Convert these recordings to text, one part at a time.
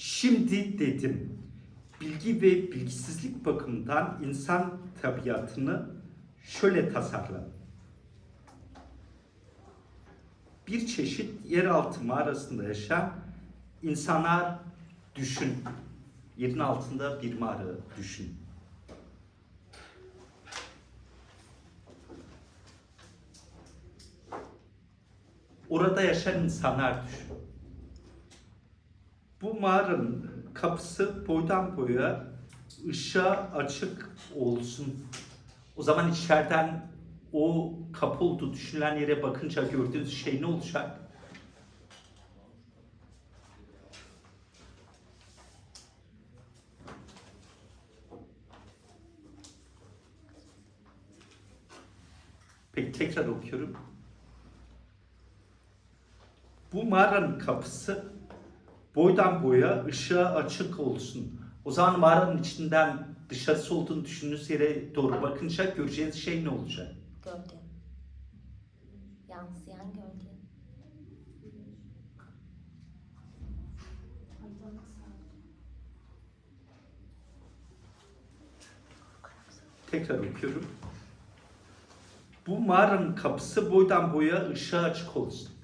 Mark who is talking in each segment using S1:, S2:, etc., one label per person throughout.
S1: Şimdi dedim. Bilgi ve bilgisizlik bakımından insan tabiatını şöyle tasarla. Bir çeşit yeraltı mağarasında yaşayan insanlar düşün. Yerin altında bir mağara düşün. Orada yaşayan insanlar düşün. Bu mağaranın kapısı boydan boya ışığa açık olsun. O zaman içeriden o kapı olduğu düşünülen yere bakınca gördüğünüz şey ne olacak? Peki tekrar okuyorum. Bu mağaranın kapısı boydan boya ışığa açık olsun. O zaman mağaranın içinden dışarısı olduğunu düşündüğünüz yere doğru bakınca göreceğiniz şey ne olacak?
S2: Gölge. Yansıyan gölge.
S1: Tekrar okuyorum. Bu mağaranın kapısı boydan boya ışığa açık olsun.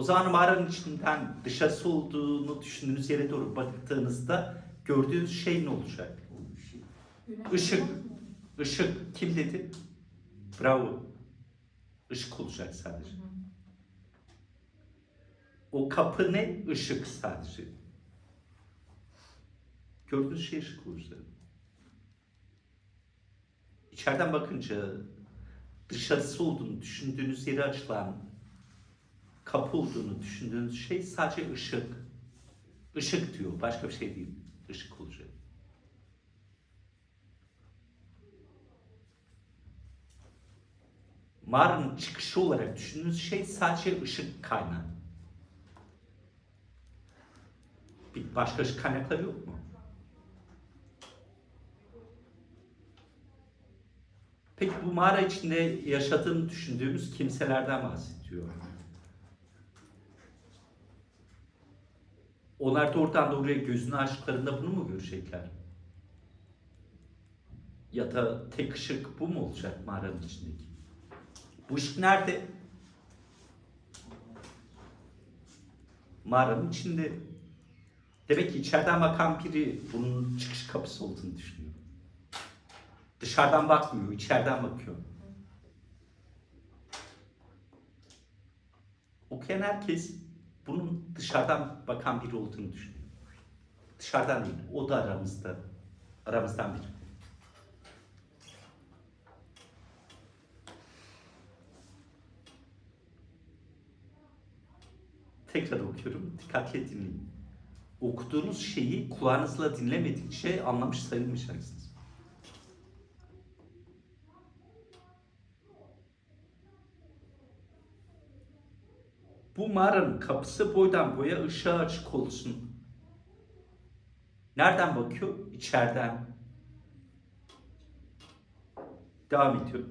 S1: O zaman mağaranın içinden dışarısı olduğunu düşündüğünüz yere doğru baktığınızda gördüğünüz şey ne olacak? Işık. Işık. Kim dedi? Bravo. Işık olacak sadece. O kapı ne? Işık sadece. Gördüğünüz şey ışık olacak. İçeriden bakınca dışarısı olduğunu düşündüğünüz yere açılan kapı olduğunu düşündüğünüz şey sadece ışık. Işık diyor. Başka bir şey değil. Işık olacak. Mağaranın çıkışı olarak düşündüğünüz şey sadece ışık kaynağı. Bir başka ışık kaynakları yok mu? Peki bu mağara içinde yaşadığını düşündüğümüz kimselerden bahsediyor. Onlar da oradan da oraya gözünü açtıklarında bunu mu görecekler? Ya da tek ışık bu mu olacak mağaranın içindeki? Bu ışık nerede? Mağaranın içinde. Demek ki içeriden bakan biri bunun çıkış kapısı olduğunu düşünüyor. Dışarıdan bakmıyor, içeriden bakıyor. Okuyan herkes bunun dışarıdan bakan biri olduğunu düşünüyor. Dışarıdan değil, o da aramızda, aramızdan biri. Tekrar okuyorum, dikkatli dinleyin. Okuduğunuz şeyi kulağınızla dinlemedikçe anlamış sayılmayacaksınız. Bu mağaranın kapısı boydan boya ışığa açık olsun. Nereden bakıyor? İçeriden. Devam ediyor.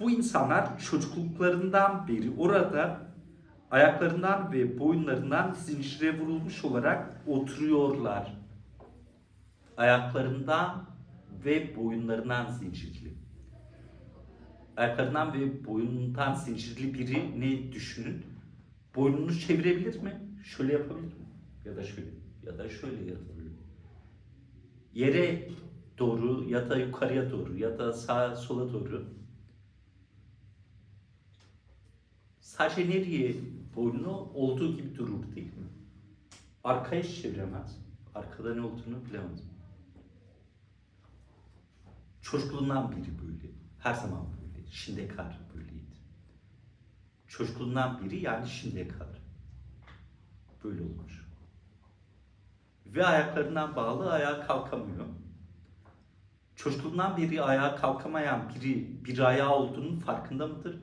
S1: Bu insanlar çocukluklarından beri orada ayaklarından ve boyunlarından zincire vurulmuş olarak oturuyorlar. Ayaklarından ve boyunlarından zincirli. Ayaklarından ve boynundan zincirli biri ne düşünün? Boynunu çevirebilir mi? Şöyle yapabilir mi? Ya da şöyle. Ya da şöyle yatabilir. Yere doğru ya da yukarıya doğru ya da sağa sola doğru. Sadece nereye boynunu olduğu gibi durur değil mi? Arkaya hiç çeviremez. Arkada ne olduğunu bilemez. Çocukluğundan beri böyle. Her zaman böyle. Şimdiye kadar böyleydi. Çocukluğundan beri yani şimdiye kadar. Böyle olmuş. Ve ayaklarından bağlı ayağa kalkamıyor. Çocukluğundan beri ayağa kalkamayan biri bir ayağı olduğunun farkında mıdır?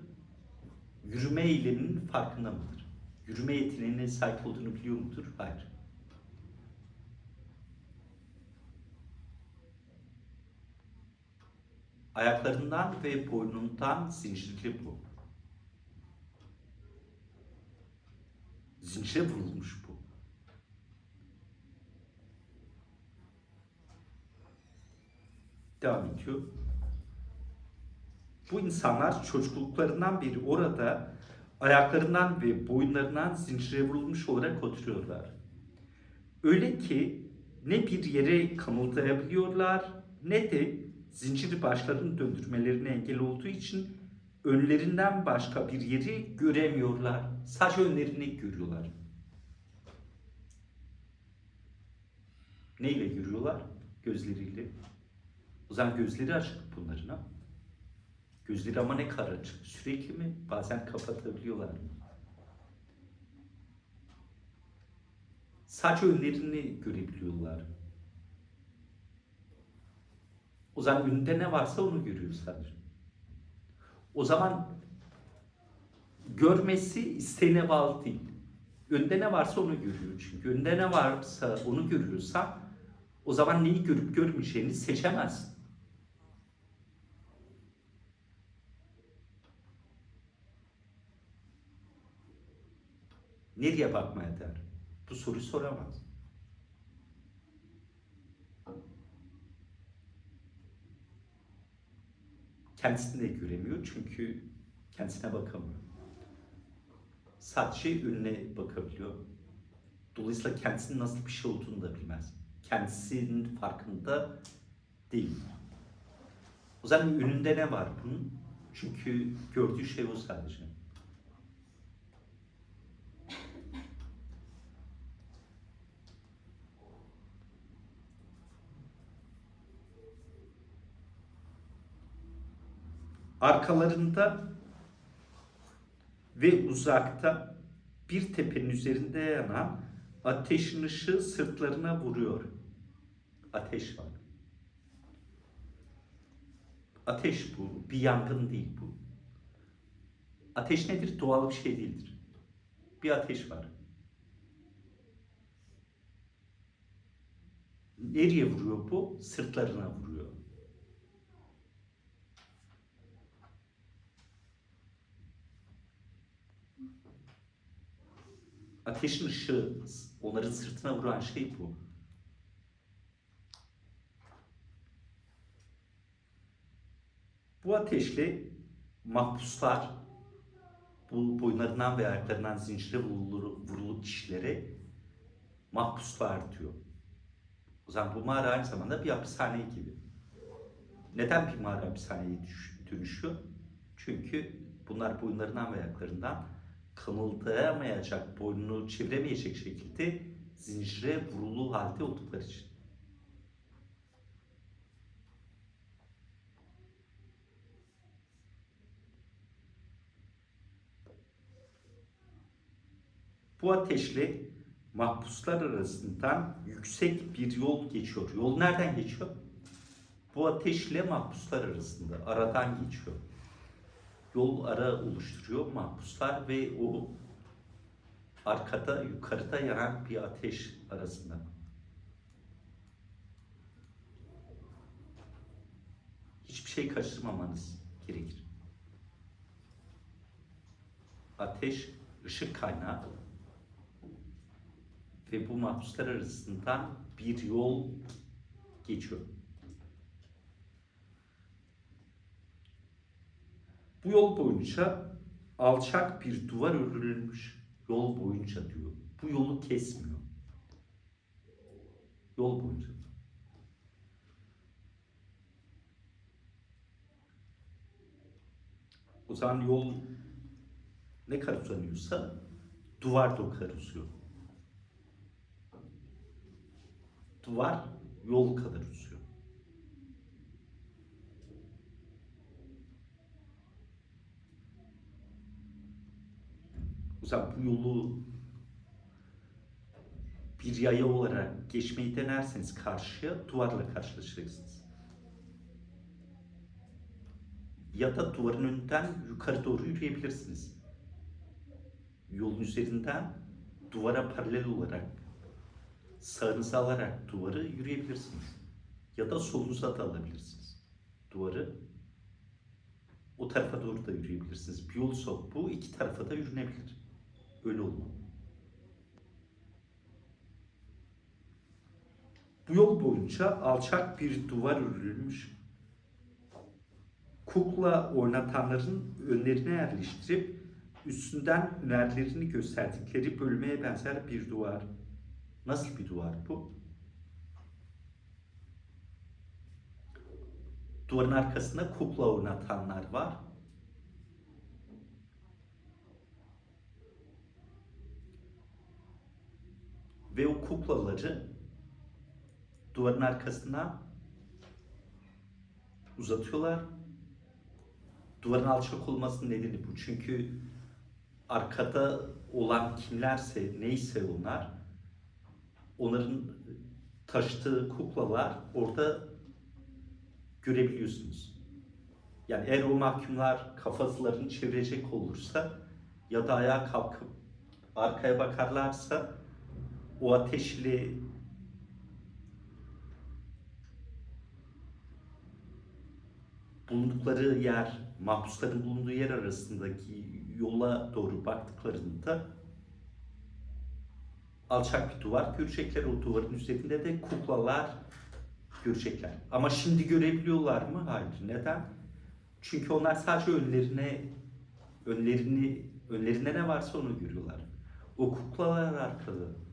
S1: Yürüme eyleminin farkında mıdır? Yürüme yeteneğine sahip olduğunu biliyor mudur? Hayır. Ayaklarından ve boynundan zincirli bu. Zincire vurulmuş bu. Devam ediyor. Bu insanlar çocukluklarından beri orada ayaklarından ve boyunlarından zincire vurulmuş olarak oturuyorlar. Öyle ki ne bir yere kımıldayabiliyorlar ne de zinciri başlarını döndürmelerine engel olduğu için önlerinden başka bir yeri göremiyorlar. Sadece önlerini görüyorlar. Neyle görüyorlar? Gözleriyle. O zaman gözleri açık bunların. Gözleri ama ne kadar açık. Sürekli mi? Bazen kapatabiliyorlar mı? Sadece önlerini görebiliyorlar. O zaman önünde ne varsa onu görüyor sadece. O zaman görmesi isteğine bağlı değil. Önde ne varsa onu görüyor çünkü. Önde ne varsa onu görüyorsa o zaman neyi görüp görmeyeceğini seçemez. Nereye bakmaya der? Bu soruyu soramaz. Kendisini de göremiyor çünkü kendisine bakamıyor. Sadece önüne bakabiliyor. Dolayısıyla kendisinin nasıl bir şey olduğunu da bilmez. Kendisinin farkında değil. O zaman önünde ne var bunun? Çünkü gördüğü şey o sadece. Arkalarında ve uzakta bir tepenin üzerinde yanan ateşin ışığı sırtlarına vuruyor. Ateş var. Ateş bu, bir yangın değil bu. Ateş nedir? Doğal bir şey değildir. Bir ateş var. Nereye vuruyor bu? Sırtlarına vuruyor. Ateşin ışığı onların sırtına vuran şey bu. Bu ateşle mahpuslar, bu boyunlarından ve ayaklarından zincire vurulur, vurulup kişilere mahpuslar diyor. O zaman bu mağara aynı zamanda bir hapishane gibi. Neden bir mağara hapishaneye dönüşüyor? Çünkü bunlar boyunlarından ve ayaklarından kımıldayamayacak, boynunu çeviremeyecek şekilde zincire vurulu halde oldukları için. Bu ateşle mahpuslar arasından yüksek bir yol geçiyor. Yol nereden geçiyor? Bu ateşle mahpuslar arasında, aradan geçiyor. Yol ara oluşturuyor mahpuslar ve o arkada, yukarıda yanan bir ateş arasında. Hiçbir şey kaçırmamanız gerekir. Ateş, ışık kaynağı ve bu mahpuslar arasından bir yol geçiyor. Bu yol boyunca alçak bir duvar örülmüş. Yol boyunca diyor. Bu yolu kesmiyor. Yol boyunca. O zaman yol ne kadar uzanıyorsa duvar da o kadar uzuyor. Duvar yol kadar uzuyor. Zaman bu yolu bir yaya olarak geçmeyi denerseniz karşıya duvarla karşılaşacaksınız. Ya da duvarın önünden yukarı doğru yürüyebilirsiniz. Yolun üzerinden duvara paralel olarak sağınıza alarak duvarı yürüyebilirsiniz. Ya da solunuza da alabilirsiniz. Duvarı o tarafa doğru da yürüyebilirsiniz. Bir yol sok bu iki tarafa da yürünebilir. Böyle olmalı. Bu yol boyunca alçak bir duvar örülmüş. Kukla oynatanların önlerine yerleştirip üstünden hünerlerini gösterdikleri bölmeye benzer bir duvar. Nasıl bir duvar bu? Duvarın arkasında kukla oynatanlar var. Kuklaları duvarın arkasına uzatıyorlar. Duvarın alçak olmasının nedeni bu. Çünkü arkada olan kimlerse neyse onlar onların taşıdığı kuklalar orada görebiliyorsunuz. Yani eğer o mahkumlar kafalarını çevirecek olursa ya da ayağa kalkıp arkaya bakarlarsa o ateşli bulundukları yer, mahpusların bulunduğu yer arasındaki yola doğru baktıklarında alçak bir duvar görecekler. O duvarın üzerinde de kuklalar görecekler. Ama şimdi görebiliyorlar mı? Hayır. Neden? Çünkü onlar sadece önlerine önlerini önlerinde ne varsa onu görüyorlar. O kuklalar arkada.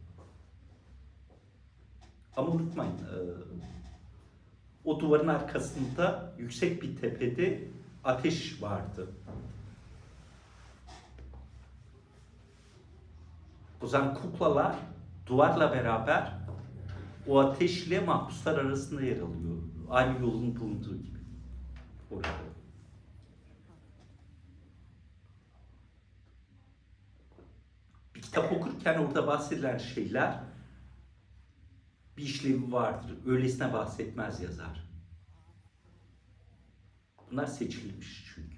S1: Ama unutmayın, e, o duvarın arkasında yüksek bir tepede ateş vardı. O zaman kuklalar duvarla beraber o ateşle mahpuslar arasında yer alıyor. Aynı yolun bulunduğu gibi. Orada. Bir kitap okurken orada bahsedilen şeyler bir işlevi vardır. Öylesine bahsetmez yazar. Bunlar seçilmiş çünkü.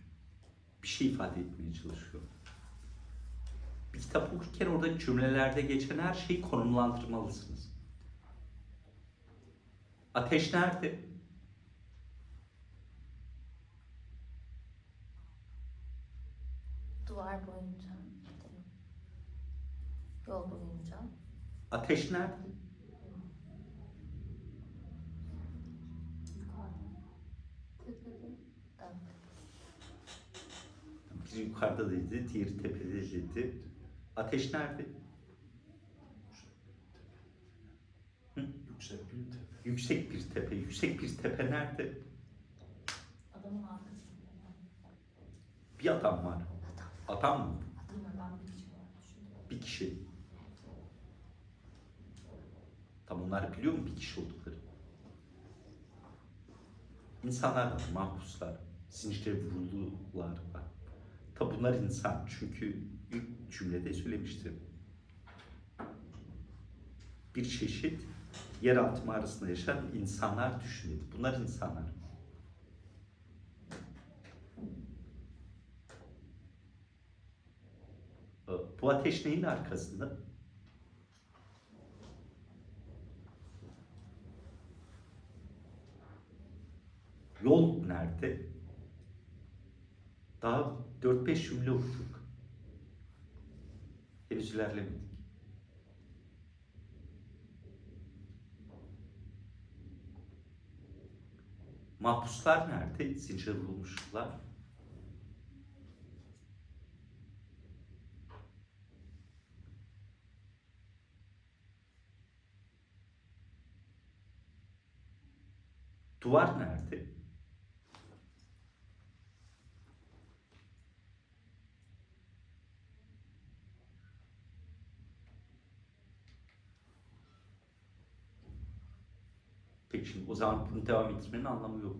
S1: Bir şey ifade etmeye çalışıyor. Bir kitap okurken oradaki cümlelerde geçen her şeyi konumlandırmalısınız. Ateş nerede?
S2: Duvar boyunca, işte yol boyunca.
S1: Ateş nerede?
S2: Evet.
S1: Biri yukarıda dedi, diğeri tepede dedi. Ateş nerede?
S3: Yüksek bir tepe.
S1: Yüksek bir tepe. Yüksek bir tepe nerede?
S2: Adamın arkasında.
S1: Bir adam var. Adam mı?
S2: Adamlardan bir kişi var.
S1: Bir kişi. Tam onlar biliyor mu bir kişi oldukları? İnsanlar var, mahpuslar, zincire vurulular var. Tabi bunlar insan çünkü ilk cümlede söylemiştim. Bir çeşit yeraltı mağarasında yaşayan insanlar düşünün. Bunlar insanlar. Ee, Bu ateş neyin arkasında? Yol nerede? Daha 4-5 cümle okuduk. Henüz ilerlemedik. Mahpuslar nerede? Zincire vurulmuşlar. Duvar nerede? Peki şimdi o zaman bunu devam ettirmenin anlamı yok.